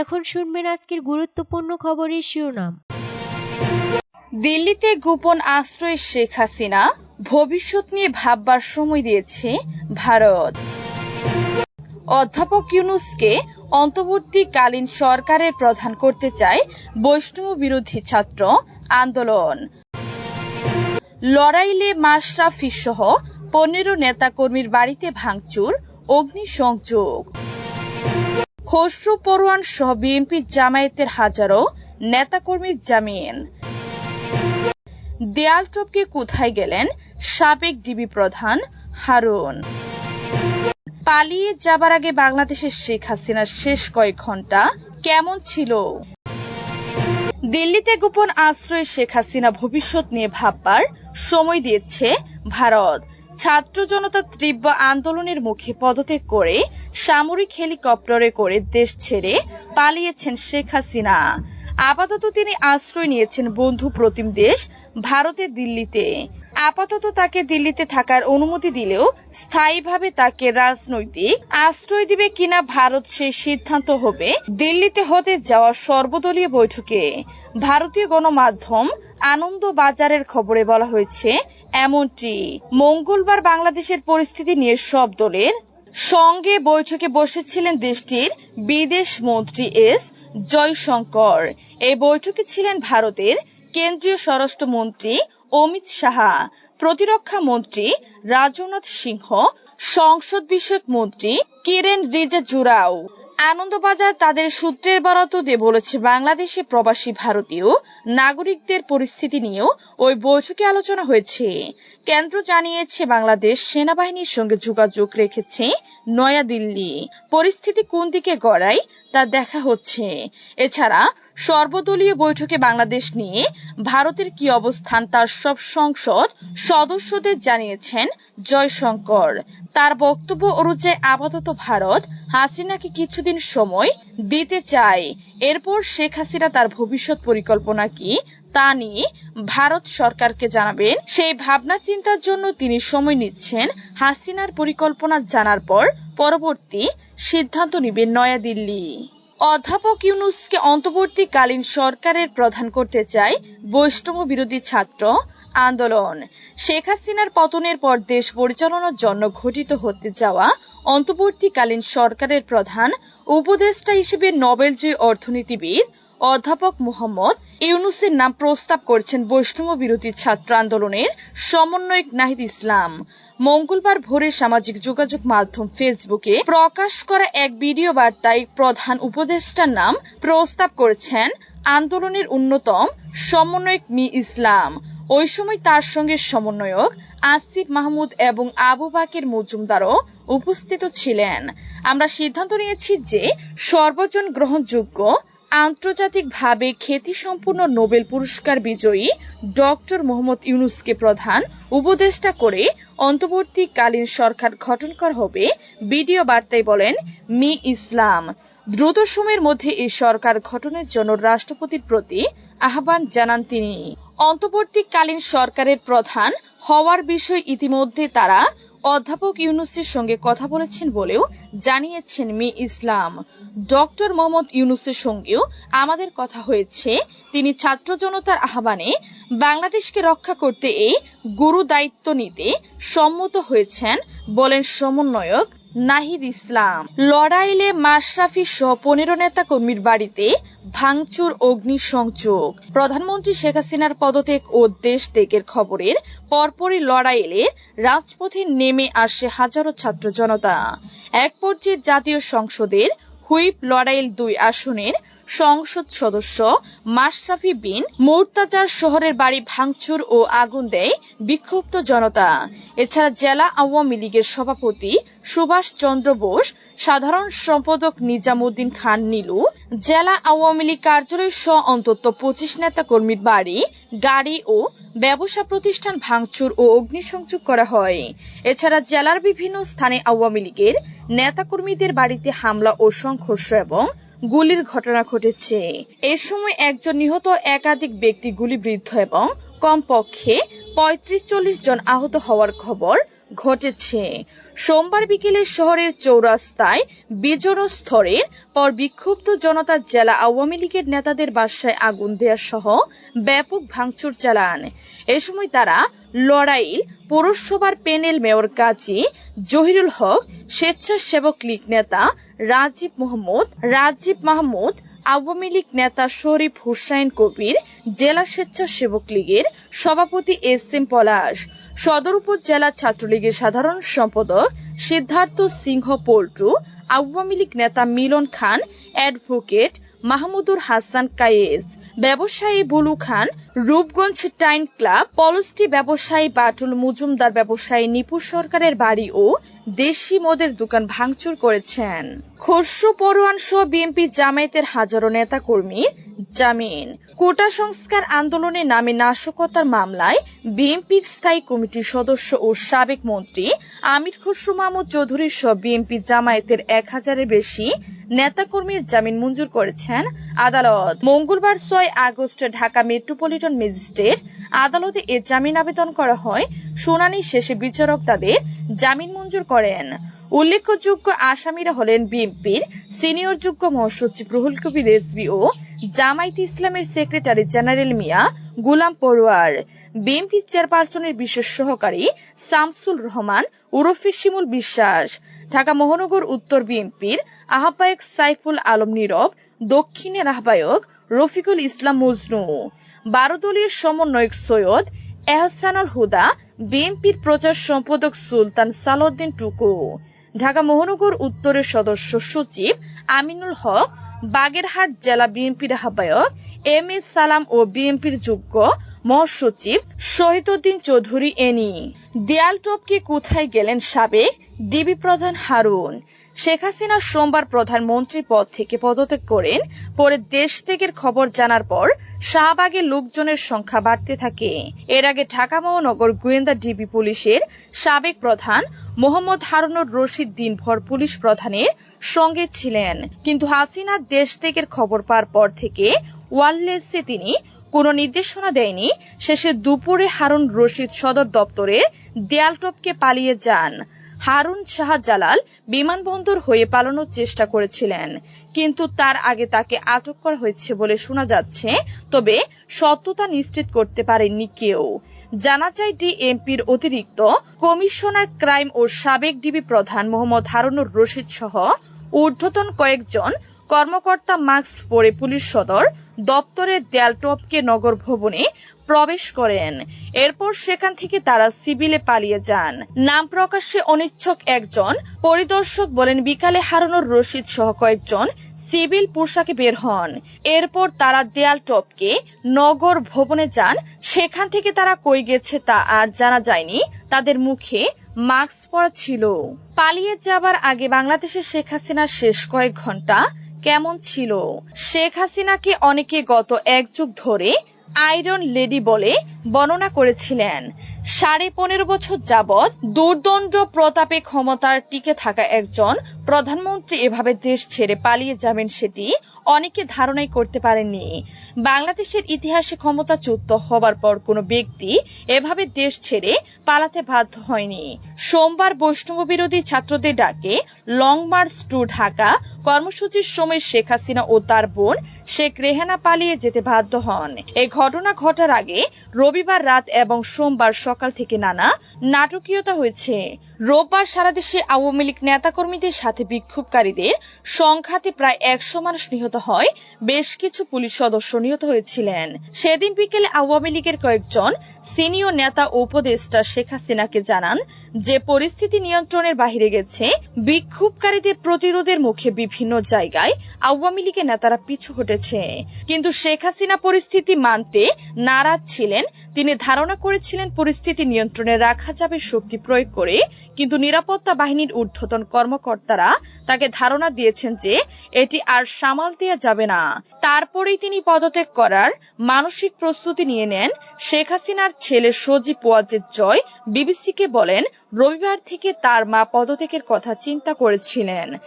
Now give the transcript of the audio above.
এখন শুনবেন আজকের গুরুত্বপূর্ণ খবরের শিরোনাম। দিল্লিতে গোপন আশ্রয়ে শেখ হাসিনা ভবিষ্যৎ নিয়ে ভাববার সময় দিয়েছে ভারত। অধ্যাপক ইউনুসকে অন্তর্বর্তীকালীন সরকারের প্রধান করতে চায় বৈষ্ণব বিরোধী ছাত্র আন্দোলন। লড়াইলে মাশরাফি সহ পনেরো নেতাকর্মীর বাড়িতে ভাঙচুর, অগ্নিসংযোগ। খসরু পরোয়ান সহ বিএনপি জামায়াতের হাজারো নেতাকর্মীর জামিন। দেয়াল টপকে কোথায় গেলেন? সাবেক ডিবি প্রধান হারুন। পালিয়ে যাবার আগে বাংলাদেশের শেখ হাসিনার শেষ কয়েক ঘণ্টা কেমন ছিল? দিল্লিতে গোপন আশ্রয়ে শেখ হাসিনা ভবিষ্যৎ নিয়ে ভাববার সময় দিয়েছে ভারত। ছাত্র জনতা তীব্র আন্দোলনের মুখে পদত্যাগ করে সামরিক হেলিকপ্টারে করে দেশ ছেড়ে পালিয়েছেন শেখ হাসিনা। আপাতত তিনি আশ্রয় নিয়েছেন বন্ধু প্রতিম দেশ ভারতের দিল্লিতে। আপাতত তাকে দিল্লিতে থাকার অনুমতি দিলেও স্থায়ীভাবে তাকে রাজনৈতিক আশ্রয় দিবে কিনা ভারত সেই সিদ্ধান্ত হবে দিল্লিতে হতে যাওয়া সর্বদলীয় বৈঠকে। ভারতীয় গণমাধ্যম আনন্দ বাজারের খবরে বলা হয়েছে, এমনটি। মঙ্গলবার বাংলাদেশের পরিস্থিতি নিয়ে সব দলের সঙ্গে বৈঠকে বসেছিলেন দেশটির বিদেশ মন্ত্রী এস জয়শঙ্কর। এই বৈঠকে ছিলেন ভারতের কেন্দ্রীয় স্বরাষ্ট্রমন্ত্রী অমিত সাহা প্রতিরক্ষা মন্ত্রী রাজনাথ সিংহ, সংসদ বিষয়ক মন্ত্রী কিরেন রিজিজুরাও। আনন্দবাজার তাদের সূত্রের বরাত দিয়ে বলেছে, বাংলাদেশে প্রবাসী ভারতীয় নাগরিকদের পরিস্থিতি নিয়েও ওই বৈঠকে আলোচনা হয়েছে। কেন্দ্র জানিয়েছে, বাংলাদেশ সেনাবাহিনীর সঙ্গে যোগাযোগ রেখেছে নয়াদিল্লি। পরিস্থিতি কোন দিকে গড়ায় তা দেখা হচ্ছে। এছাড়া সর্বদলীয় বৈঠকে বাংলাদেশ নিয়ে ভারতের কি অবস্থান তার সব সংসদ সদস্যদের জানিয়েছেন জয়শঙ্কর। তার বক্তব্য অনুযায়ী আপাতত ভারত হাসিনাকে কিছুদিন সময় দিতে চায়। এরপর শেখ হাসিনা তার ভবিষ্যৎ পরিকল্পনা কি তা নিয়ে ভারত সরকারকে জানাবেন। সেই ভাবনা চিন্তার জন্য তিনি সময় নিচ্ছেন হাসিনার পরিকল্পনা জানার পর পরবর্তী সিদ্ধান্ত নেবে নয়াদিল্লি। অধ্যাপক ইউনুসকে অন্তর্বর্তীকালীন সরকারের প্রধান করতে চায় বৈষ্ণব বিরোধী ছাত্র আন্দোলন। শেখ হাসিনার পতনের পর দেশ পরিচালনার জন্য ঘটিত হতে যাওয়া অন্তর্বর্তীকালীন সরকারের প্রধান উপদেষ্টা হিসেবে নোবেলজয়ী অর্থনীতিবিদ অধ্যাপক মোহাম্মদ ইউনুসের নাম প্রস্তাব করেছেন বৈষ্ণব বিরোধী ছাত্র আন্দোলনের সমন্বয়ক নাহিদ ইসলাম। মঙ্গলবার ভোরে সামাজিক যোগাযোগ মাধ্যম ফেসবুকে প্রকাশ করা এক ভিডিও বার্তায় প্রধান উপদেষ্টার নাম প্রস্তাব করেছেন আন্দোলনের অন্যতম সমন্বয়ক মি ইসলাম। ওই সময় তার সঙ্গে সমন্বয়ক আসিফ মাহমুদ এবং আবু বাকের মজুমদারও উপস্থিত ছিলেন। আমরা সিদ্ধান্ত নিয়েছি যে সর্বজন গ্রহণযোগ্য আন্তর্জাতিকভাবে খ্যাতিসম্পন্ন নোবেল পুরস্কার বিজয়ী ডক্টর মোহাম্মদ ইউনুসকে প্রধান উপদেষ্টা করে অন্তর্বর্তীকালীন সরকার গঠন করা হবে, ভিডিও বার্তায় বলেন মি ইসলাম। দ্রুত সময়ের মধ্যে এই সরকার গঠনের জন্য রাষ্ট্রপতির প্রতি আহ্বান জানান তিনি। অন্তর্বর্তীকালীন সরকারের প্রধান হওয়ার বিষয়ে ইতিমধ্যে তারা অধ্যাপক ইউনুসের সঙ্গে কথা বলেছেন বলেও জানিয়েছেন মি ইসলাম। ডক্টর মোহাম্মদ ইউনুসের সঙ্গেও আমাদের কথা হয়েছে। তিনি ছাত্র জনতার আহ্বানে বাংলাদেশকে রক্ষা করতে এই গুরু দায়িত্ব নিতে সম্মত হয়েছেন বলেন সমন্বয়ক নাহিদ ইসলাম। লড়াইলে মাশরাফি সহ পনেরো নেতা কর্মীর বাড়িতে ভাঙচুর, অগ্নিসংযোগ। প্রধানমন্ত্রী শেখ হাসিনার পদত্যাগ ও দেশ ত্যাগের খবরের পরপরই লড়াইলে রাজপথে নেমে আসে হাজারো ছাত্র জনতা। এক পর্যায়ে জাতীয় সংসদের হুইপ লড়াইল দুই আসনের সংসদ সদস্য মাশরাফি বিন মোর্তাজার শহরের বাড়ি ভাঙচুর ও আগুন দেয় বিক্ষুব্ধ জনতা। এছাড়া জেলা আওয়ামী লীগের সভাপতি সুভাষ চন্দ্র বোস, সাধারণ সম্পাদক নিজামুদ্দিন খান নীলু, জেলা আওয়ামী লীগ কার্যালয় সহ অন্তত পঁচিশ নেতা কর্মীর বাড়ি গাড়ি ও ব্যবসা প্রতিষ্ঠান ভাঙচুর ও অগ্নিসংযোগ করা হয়। এছাড়া জেলার বিভিন্ন স্থানে আওয়ামী লীগের নেতাকর্মীদের বাড়িতে হামলা ও সংঘর্ষ এবং গুলির ঘটনা ঘটেছে। এ সময় একজন নিহত একাধিক ব্যক্তি গুলিবিদ্ধ এবং কমপক্ষে পঁয়ত্রিশ চল্লিশ জন আহত হওয়ার খবর ঘটেছে। সোমবার বিকেলে শহরের চৌরাস্তায় বিজড় স্তরের পর বিক্ষুব্ধ জনতা জেলা আওয়ামী লীগের নেতাদের বাসায় আগুন দেওয়া সহ ব্যাপক ভাঙচুর চালান। এ সময় তারা লড়াইল পৌরসভার প্যানেল মেয়র কাজী জহিরুল হক, স্বেচ্ছাসেবক লীগ নেতা রাজীব মোহাম্মদ, রাজীব মাহমুদ আওয়ামী লীগ নেতা শরীফ হুসাইন কবির জেলা স্বেচ্ছাসেবক লীগের সভাপতি এস এম পলাশ। সদর উপজেলা ছাত্রলীগের সাধারণ সম্পাদক সিদ্ধার্থ সিংহ পল্টু আওয়ামী লীগ নেতা মিলন খান, অ্যাডভোকেট মাহমুদুর হাসান কায়েস, ব্যবসায়ী বুলু খান, রূপগঞ্জ টাইন ক্লাব, পলস্টি ব্যবসায়ী বাটুল মজুমদার, ব্যবসায়ী নিপু সরকারের বাড়ি ও দেশি মদের দোকান ভাঙচুর করেছেন। খসরু পরোয়ান সহ বিএনপি জামায়াতের হাজারো নেতাকর্মীর জামিন। কোটা সংস্কার আন্দোলনের নামে নাশকতার মামলায় বিএনপির স্থায়ী কমিটির সদস্য ও সাবেক মন্ত্রী আমির খসরু মাহমুদ চৌধুরী সহ বিএনপি জামায়াতের এক হাজারের বেশি নেতাকর্মীর জামিন মঞ্জুর করেছেন আদালত। মঙ্গলবার ছয় আগস্ট ঢাকা মেট্রোপলিটন ম্যাজিস্ট্রেট আদালতে এ জামিন আবেদন করা হয়। শুনানি শেষে বিচারক তাদের জামিন মঞ্জুর করেন। উল্লেখযোগ্য আসামিরা হলেন বিএনপির সিনিয়র যুগ্ম মহাসচিব রুহুল কবির রেজভি ও জামায়াত ইসলামের secretary general Mia Golam Parwar, BNP চেয়ারপারসনের বিশেষ সহকারী শামসুল রহমান উরফে শিমুল বিশ্বাস, ঢাকা মহানগর উত্তর বিএনপির আহ্বায়ক সাইফুল আলম নীরব, দক্ষিণের আহ্বায়ক রফিকুল ইসলাম মজনু, বারো দলীয় সমন্বয়ক সৈয়দ এহসানুল হুদা, বিএনপির প্রচার সম্পাদক সুলতান সালাউদ্দিন টুকু, ঢাকা মহানগর উত্তরের সদস্য সচিব আমিনুল হক, বাগেরহাট জেলা বিএনপির আহ্বায়ক এম এ সালাম ও বিএনপির যোগ্য মহাসচিব শহীদুদ্দিন চৌধুরী এনি। দেয়াল টপকে কোথায় গেলেন সাবেক ডিবি প্রধান হারুন? শেখ হাসিনা সোমবার প্রধানমন্ত্রী পদ থেকে পদত্যাগ করেন, পরে দেশ ত্যাগের খবর জানার পর শাহবাগে লোকজনের সংখ্যা বাড়তে থাকে। এর আগে ঢাকা মহানগর গোয়েন্দা ডিবি পুলিশের সাবেক প্রধান মোহাম্মদ হারুনুর রশিদ দিনভর পুলিশ প্রধানের সঙ্গে ছিলেন। কিন্তু হাসিনা দেশ ত্যাগের খবর পাওয়ার পর থেকে ওয়ারলেসে তিনি কোনো নির্দেশনা দেয়নি। শেষে দুপুরে হারুন রশিদ সদর দপ্তরের দেয়াল টপকে পালিয়ে যান। হারুন শাহজালাল বিমানবন্দর হয়ে পালানোর চেষ্টা করেছিলেন। কিন্তু তার আগে তাকে আটক করা হয়েছে বলে শোনা যাচ্ছে, তবে সত্যতা নিশ্চিত করতে পারেননি কেউ। জানা যায় ডিএমপির অতিরিক্ত কমিশনার ক্রাইম ও সাবেক ডিবি প্রধান মোহাম্মদ হারুনুর রশিদ সহ ঊর্ধ্বতন কয়েকজন কর্মকর্তা মাস্ক পরে পুলিশ সদর দপ্তরের দেয়াল টপকে নগর ভবনে প্রবেশ করেন। এরপর সেখান থেকে তারা সিভিলে পালিয়ে যান। নাম প্রকাশ্যে অনিচ্ছক একজন, পরিদর্শক বলেন বিকালে হারানোর রশিদ সহ কয়েকজন সিভিল পোশাকে বের হন। এরপর তারা দেয়াল টপকে নগর ভবনে যান। সেখান থেকে তারা কই গেছে তা আর জানা যায়নি। তাদের মুখে মাস্ক পরা ছিল। পালিয়ে যাবার আগে বাংলাদেশের শেখ হাসিনার শেষ কয়েক ঘণ্টা কেমন ছিল? শেখ হাসিনাকে অনেকে গত এক যুগ ধরে আয়রন লেডি বলে বর্ণনা করেছিলেন। সাড়ে পনেরো বছর যাবৎ দুর্দণ্ড প্রতাপে ক্ষমতার টিকে থাকা একজন প্রধানমন্ত্রী এভাবে দেশ ছেড়ে পালিয়ে যাবেন সেটি অনেকে ধারণাই করতে পারেননি। বাংলাদেশের ইতিহাসে ক্ষমতাচ্যুত হবার পর কোনো ব্যক্তি এভাবে দেশ ছেড়ে পালাতে বাধ্য হয়নি। সোমবার বৈষ্ণব বিরোধী ছাত্রদের ডাকে লং মার্চ টু ঢাকা। কর্মসূচির সময় শেখ হাসিনা ও তার বোন শেখ রেহানা পালিয়ে যেতে বাধ্য হন। এ ঘটনা ঘটার আগে রবিবার রাত এবং সোমবার সকাল থেকে নানা নাটকীয়তা হয়েছে। রোববার সারা দেশে আওয়ামী লীগ নেতাকর্মীদের সাথে বিক্ষোভকারীদের সংঘাতে প্রায় একশো মানুষ নিহত হয়। বেশ কিছু পুলিশ সদস্য নিহত হয়েছিলেন। সেদিন বিকেলে আওয়ামী লীগের কয়েকজন সিনিয়র নেতা উপদেষ্টা শেখ হাসিনাকে জানান যে পরিস্থিতি নিয়ন্ত্রণের বাহিরে গেছে, বিক্ষোভকারীদের প্রতিরোধের মুখে বিভিন্ন জায়গায় আওয়ামী লীগের নেতারা পিছু হটেছে। কিন্তু শেখ হাসিনা পরিস্থিতি মানতে নারাজ ছিলেন, তিনি ধারণা করেছিলেন পরিস্থিতি নিয়ন্ত্রণে রাখা যাবে শক্তি প্রয়োগ করে, কিন্তু নিরাপত্তা বাহিনীর ঊর্ধ্বতন কর্মকর্তারা তাকে ধারণা দিয়েছেন যে এটি আর সামাল দেওয়া যাবে না। তারপরেই তিনি পদত্যাগ করার মানসিক প্রস্তুতি নিয়ে নেন শেখ হাসিনার ছেলে সজীব ওয়াজেদ জয়, বিবিসিকে বলেন রবিবার থেকে তার মা পদত্যাগের কথা চিন্তা করেছিলেন।